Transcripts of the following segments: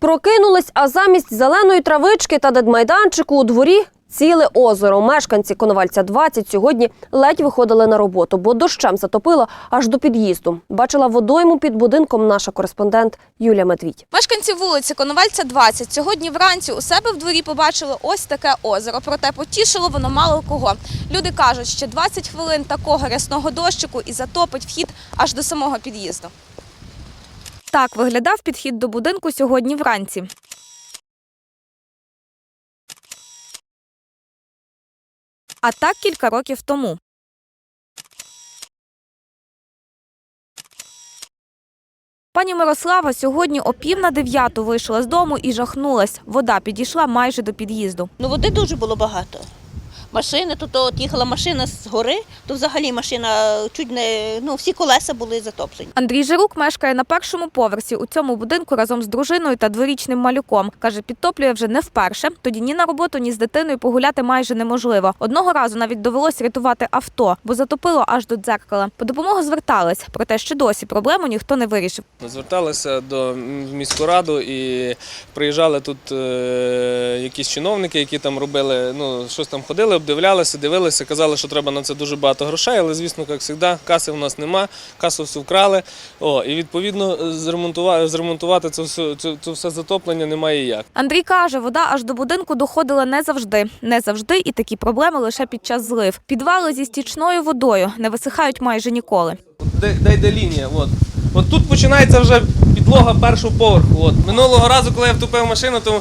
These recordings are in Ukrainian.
Прокинулись, а замість зеленої травички та дедмайданчику у дворі ціле озеро. Мешканці Коновальця 20 сьогодні ледь виходили на роботу, бо дощем затопило аж до під'їзду. Бачила водойму під будинком наша кореспондент Юлія Медвідь. Мешканці вулиці Коновальця 20 сьогодні вранці у себе в дворі побачили ось таке озеро. Проте потішило воно мало кого. Люди кажуть, ще 20 хвилин такого рясного дощику і затопить вхід аж до самого під'їзду. Так виглядав підхід до будинку сьогодні вранці. А так кілька років тому. Пані Мирослава сьогодні о пів на дев'яту вийшла з дому і жахнулась. Вода підійшла майже до під'їзду. Ну, води дуже було багато. Машини, тут от їхала машина з гори, то взагалі машина чуть не ну всі колеса були затоплені. Андрій Жирук мешкає на першому поверсі у цьому будинку разом з дружиною та дворічним малюком. Каже, підтоплює вже не вперше. Тоді ні на роботу, ні з дитиною погуляти майже неможливо. Одного разу навіть довелось рятувати авто, бо затопило аж до дзеркала. По допомогу звертались, проте ще досі проблему ніхто не вирішив. Зверталися до міську раду і приїжджали тут е, якісь чиновники, які там робили, ну щось там ходили, обдивлялися, дивилися, казали, що треба на це дуже багато грошей, але звісно, як завжди, каси в нас нема, касу всю вкрали. О, і відповідно зремонтувати, зремонтувати це все, це, це все затоплення немає як. Андрій каже, вода аж до будинку доходила не завжди. Не завжди і такі проблеми лише під час злив. Підвали зі стічною водою не висихають майже ніколи. Де, де йде лінія? От. От тут починається вже підлога першого поверху. От. Минулого разу, коли я втопив машину, то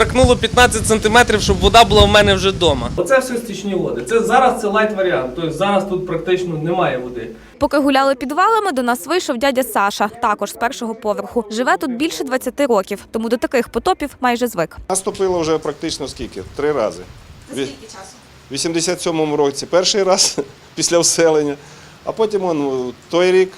бракнуло 15 сантиметрів, щоб вода була в мене вже вдома. Оце все стічні води. Це зараз це лайт варіант. Тобто зараз тут практично немає води. Поки гуляли підвалами, до нас вийшов дядя Саша, також з першого поверху. Живе тут більше 20 років, тому до таких потопів майже звик. Наступило вже практично скільки? Три рази. За скільки часу? В 87-му році перший раз після вселення, а потім он, той рік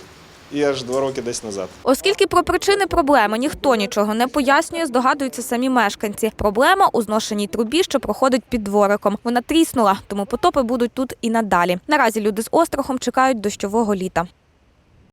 і аж два роки десь назад. Оскільки про причини проблеми ніхто нічого не пояснює, здогадуються самі мешканці. Проблема у зношеній трубі, що проходить під двориком. Вона тріснула, тому потопи будуть тут і надалі. Наразі люди з острахом чекають дощового літа.